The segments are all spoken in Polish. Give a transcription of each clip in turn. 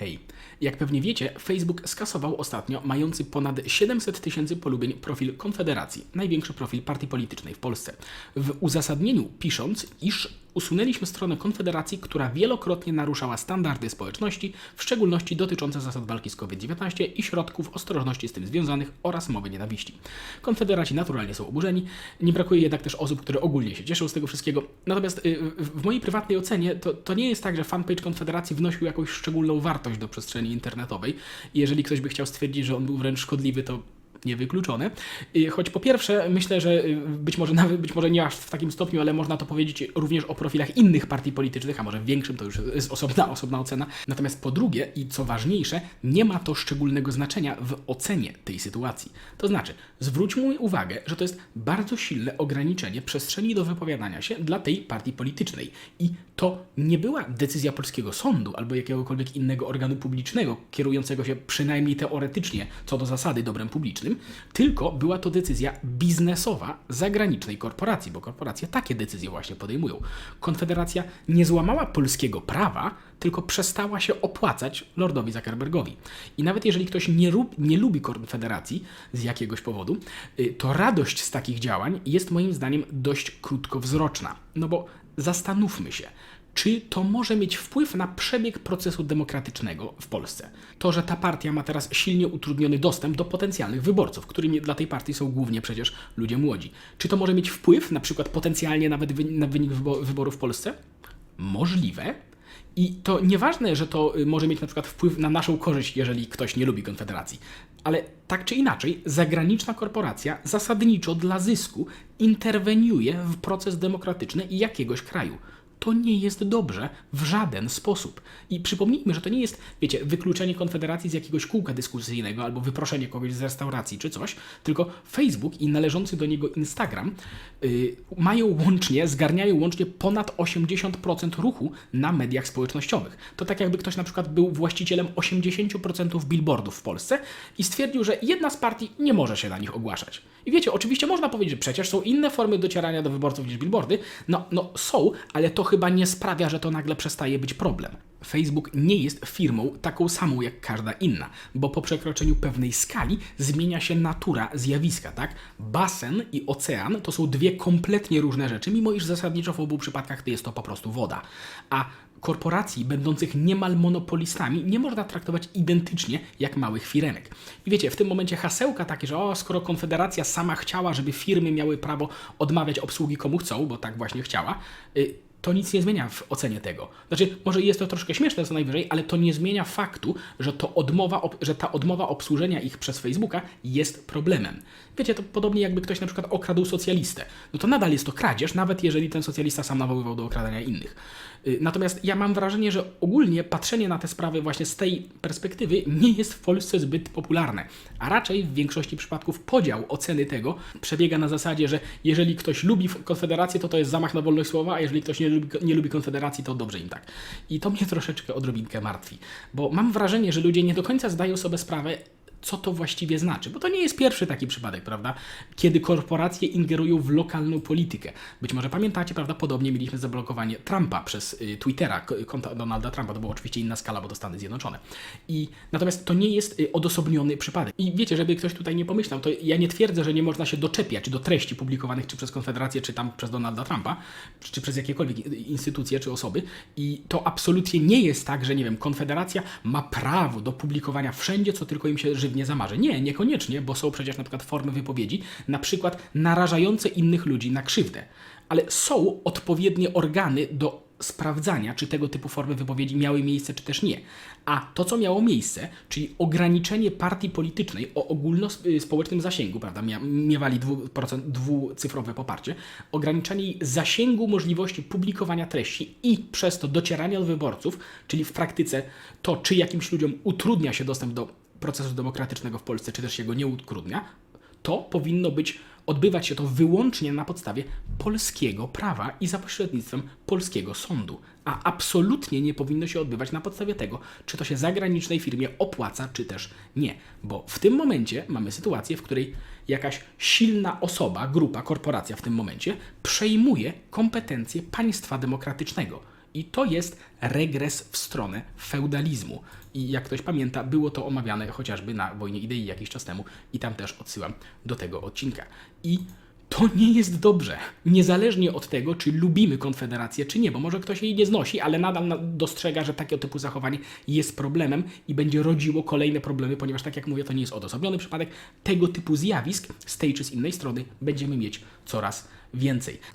Hej, jak pewnie wiecie, Facebook skasował ostatnio mający ponad 700 tysięcy polubień profil Konfederacji, największy profil partii politycznej w Polsce. W uzasadnieniu pisząc, iż usunęliśmy stronę Konfederacji, która wielokrotnie naruszała standardy społeczności, w szczególności dotyczące zasad walki z COVID-19 i środków ostrożności z tym związanych oraz mowy nienawiści. Konfederaci naturalnie są oburzeni, nie brakuje jednak też osób, które ogólnie się cieszą z tego wszystkiego. Natomiast y, w mojej prywatnej ocenie to, to nie jest tak, że fanpage Konfederacji wnosił jakąś szczególną wartość do przestrzeni internetowej. Jeżeli ktoś by chciał stwierdzić, że on był wręcz szkodliwy, to niewykluczone. Choć po pierwsze, myślę, że y, być może nawet, być może nie aż w takim stopniu, ale można to powiedzieć również o profilach innych partii politycznych, a może większym, to już jest osobna, osobna ocena. Natomiast po drugie, i co ważniejsze, nie ma to szczególnego znaczenia w ocenie tej sytuacji. To znaczy, zwróćmy uwagę, że to jest bardzo silne ograniczenie przestrzeni do wypowiadania się dla tej partii politycznej. I to nie była decyzja polskiego sądu albo jakiegokolwiek innego organu publicznego, kierującego się przynajmniej teoretycznie co do zasady dobrem publicznym, tylko była to decyzja biznesowa zagranicznej korporacji, bo korporacje takie decyzje właśnie podejmują. Konfederacja nie złamała polskiego prawa, tylko przestała się opłacać Lordowi Zuckerbergowi. I nawet jeżeli ktoś nie, lub, nie lubi Konfederacji z jakiegoś powodu, y, to radość z takich działań jest moim zdaniem dość krótkowzroczna. No bo zastanówmy się, czy to może mieć wpływ na przebieg procesu demokratycznego w Polsce? To, że ta partia ma teraz silnie utrudniony dostęp do potencjalnych wyborców, którymi dla tej partii są głównie przecież ludzie młodzi. Czy to może mieć wpływ, na przykład potencjalnie nawet na wynik wybo- wyborów w Polsce? Możliwe. I to nieważne, że to y, może mieć na przykład wpływ na naszą korzyść, jeżeli ktoś nie lubi Konfederacji. Ale tak czy inaczej, zagraniczna korporacja zasadniczo dla zysku interweniuje w proces demokratyczny jakiegoś kraju. To nie jest dobrze w żaden sposób. I przypomnijmy, że to nie jest, wiecie, wykluczenie Konfederacji z jakiegoś kółka dyskusyjnego albo wyproszenie kogoś z restauracji czy coś, tylko Facebook i należący do niego Instagram y, mają łącznie, zgarniają łącznie ponad 80% ruchu na mediach społecznościowych. To tak jakby ktoś na przykład był właścicielem 80% billboardów w Polsce i stwierdził, że jedna z partii nie może się na nich ogłaszać. I wiecie, oczywiście można powiedzieć, że przecież są inne formy docierania do wyborców niż billboardy. No, no są, ale to chyba nie sprawia, że to nagle przestaje być problem. Facebook nie jest firmą taką samą jak każda inna, bo po przekroczeniu pewnej skali zmienia się natura zjawiska, tak? Basen i ocean to są dwie kompletnie różne rzeczy, mimo iż zasadniczo w obu przypadkach to jest to po prostu woda. A korporacji będących niemal monopolistami nie można traktować identycznie jak małych firenek. I wiecie, w tym momencie hasełka takie, że o, skoro Konfederacja sama chciała, żeby firmy miały prawo odmawiać obsługi komu chcą, bo tak właśnie chciała, y, to nic nie zmienia w ocenie tego. Znaczy, może jest to troszkę śmieszne co najwyżej, ale to nie zmienia faktu, że, to odmowa, że ta odmowa obsłużenia ich przez Facebooka jest problemem. Wiecie, to podobnie jakby ktoś na przykład okradł socjalistę. No to nadal jest to kradzież, nawet jeżeli ten socjalista sam nawoływał do okradania innych. Y, Natomiast ja mam wrażenie, że ogólnie patrzenie na te sprawy właśnie z tej perspektywy nie jest w Polsce zbyt popularne. A raczej w większości przypadków podział oceny tego przebiega na zasadzie, że jeżeli ktoś lubi Konfederację, to to jest zamach na wolność słowa, a jeżeli ktoś nie lubi, nie lubi Konfederacji, to dobrze im tak. I to mnie troszeczkę odrobinkę martwi, bo mam wrażenie, że ludzie nie do końca zdają sobie sprawę, co to właściwie znaczy. Bo to nie jest pierwszy taki przypadek, prawda? Kiedy korporacje ingerują w lokalną politykę. Być może pamiętacie, prawda? Podobnie mieliśmy zablokowanie Trumpa przez y, Twittera, konta Donalda Trumpa. To była oczywiście inna skala, bo to Stany Zjednoczone. I natomiast to nie jest y, odosobniony przypadek. I wiecie, żeby ktoś tutaj nie pomyślał, to ja nie twierdzę, że nie można się doczepiać do treści publikowanych czy przez Konfederację, czy tam przez Donalda Trumpa, czy przez jakiekolwiek i- instytucje, czy osoby. I to absolutnie nie jest tak, że nie wiem, Konfederacja ma prawo do publikowania wszędzie, co tylko im się żywnie zamarzy. Nie, niekoniecznie, bo są przecież na przykład formy wypowiedzi, na przykład narażające innych ludzi na krzywdę. Ale są odpowiednie organy do sprawdzania, czy tego typu formy wypowiedzi miały miejsce, czy też nie. A to, co miało miejsce, czyli ograniczenie partii politycznej o ogólnospołecznym zasięgu, prawda, miewali dwucyfrowe poparcie, ograniczenie zasięgu możliwości publikowania treści i przez to docierania do wyborców, czyli w praktyce to, czy jakimś ludziom utrudnia się dostęp do procesu demokratycznego w Polsce, czy też się go nie utrudnia, to powinno być, odbywać się to wyłącznie na podstawie polskiego prawa i za pośrednictwem polskiego sądu, a absolutnie nie powinno się odbywać na podstawie tego, czy to się zagranicznej firmie opłaca, czy też nie. Bo w tym momencie mamy sytuację, w której jakaś silna osoba, grupa, korporacja w tym momencie przejmuje kompetencje państwa demokratycznego. I to jest regres w stronę feudalizmu. I jak ktoś pamięta, było to omawiane chociażby na Wojnie Idei jakiś czas temu i tam też odsyłam do tego odcinka. I to nie jest dobrze. Niezależnie od tego, czy lubimy Konfederację, czy nie, bo może ktoś jej nie znosi, ale nadal na- dostrzega, że takiego typu zachowanie jest problemem i będzie rodziło kolejne problemy, ponieważ, tak jak mówię, to nie jest odosobniony przypadek. Tego typu zjawisk z tej czy z innej strony będziemy mieć coraz więcej.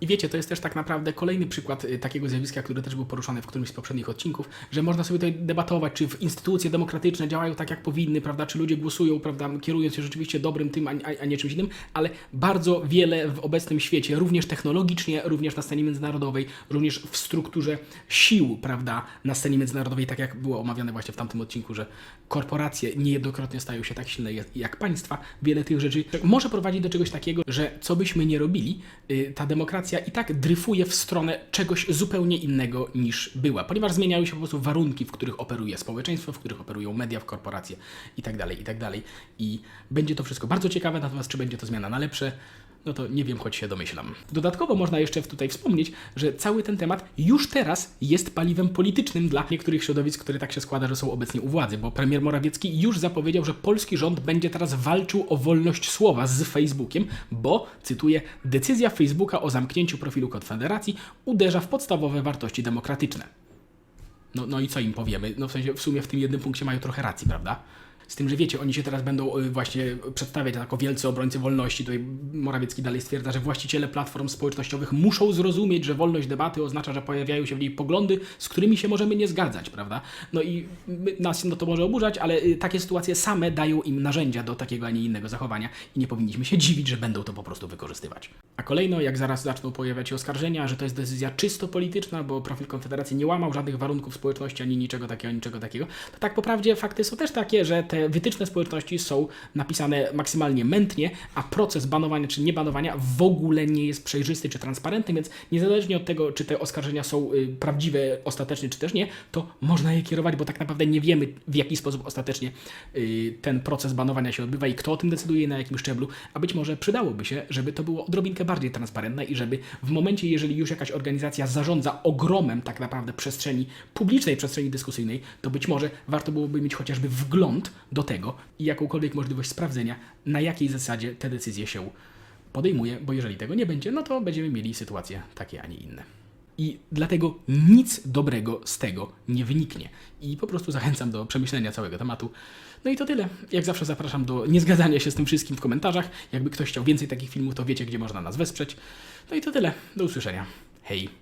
I wiecie, to jest też tak naprawdę kolejny przykład y, takiego zjawiska, który też był poruszany w którymś z poprzednich odcinków, że można sobie tutaj debatować, czy instytucje demokratyczne działają tak, jak powinny, prawda, czy ludzie głosują, prawda, kierując się rzeczywiście dobrym tym, a, nie czymś innym, ale bardzo wiele w obecnym świecie, również technologicznie, również na scenie międzynarodowej, również w strukturze sił, prawda, na scenie międzynarodowej, tak jak było omawiane właśnie w tamtym odcinku, że korporacje niejednokrotnie stają się tak silne jak- państwa, wiele tych rzeczy może prowadzić do czegoś takiego, że co byśmy nie robili, y, ta demokracja i tak dryfuje w stronę czegoś zupełnie innego niż była, ponieważ zmieniają się po prostu warunki, w których operuje społeczeństwo, w których operują media, w korporacje i tak dalej, i tak. I będzie to wszystko bardzo ciekawe, natomiast czy będzie to zmiana na lepsze, no to nie wiem, choć się domyślam. Dodatkowo można jeszcze tutaj wspomnieć, że cały ten temat już teraz jest paliwem politycznym dla niektórych środowisk, które tak się składa, że są obecnie u władzy, bo premier Morawiecki już zapowiedział, że polski rząd będzie teraz walczył o wolność słowa z Facebookiem, bo, cytuję, decyzja Facebooka o zamknięciu profilu Konfederacji uderza w podstawowe wartości demokratyczne. No, no i co im powiemy? No w sensie w sumie w tym jednym punkcie mają trochę racji, prawda? Z tym, że wiecie, oni się teraz będą y, właśnie przedstawiać jako wielcy obrońcy wolności. Tutaj Morawiecki dalej stwierdza, że właściciele platform społecznościowych muszą zrozumieć, że wolność debaty oznacza, że pojawiają się w niej poglądy, z którymi się możemy nie zgadzać, prawda? No i nas no to może oburzać, ale y, takie sytuacje same dają im narzędzia do takiego, a nie innego zachowania i nie powinniśmy się dziwić, że będą to po prostu wykorzystywać. A kolejno, jak zaraz zaczną pojawiać się oskarżenia, że to jest decyzja czysto polityczna, bo profil Konfederacji nie łamał żadnych warunków społeczności, ani niczego takiego, niczego takiego, to tak po prawdzie fakty są też takie, że te wytyczne społeczności są napisane maksymalnie mętnie, a proces banowania czy niebanowania w ogóle nie jest przejrzysty czy transparentny, więc niezależnie od tego, czy te oskarżenia są y, prawdziwe, ostatecznie, czy też nie, to można je kierować, bo tak naprawdę nie wiemy, w jaki sposób ostatecznie y, ten proces banowania się odbywa i kto o tym decyduje na jakim szczeblu, a być może przydałoby się, żeby to było odrobinkę bardziej transparentne i żeby w momencie, jeżeli już jakaś organizacja zarządza ogromem tak naprawdę przestrzeni publicznej, przestrzeni dyskusyjnej, to być może warto byłoby mieć chociażby wgląd do tego i jakąkolwiek możliwość sprawdzenia, na jakiej zasadzie te decyzje się podejmuje, bo jeżeli tego nie będzie, no to będziemy mieli sytuacje takie, a nie inne. I dlatego nic dobrego z tego nie wyniknie. I po prostu zachęcam do przemyślenia całego tematu. No i to tyle. Jak zawsze zapraszam do niezgadzania się z tym wszystkim w komentarzach. Jakby ktoś chciał więcej takich filmów, to wiecie, gdzie można nas wesprzeć. No i to tyle. Do usłyszenia. Hej.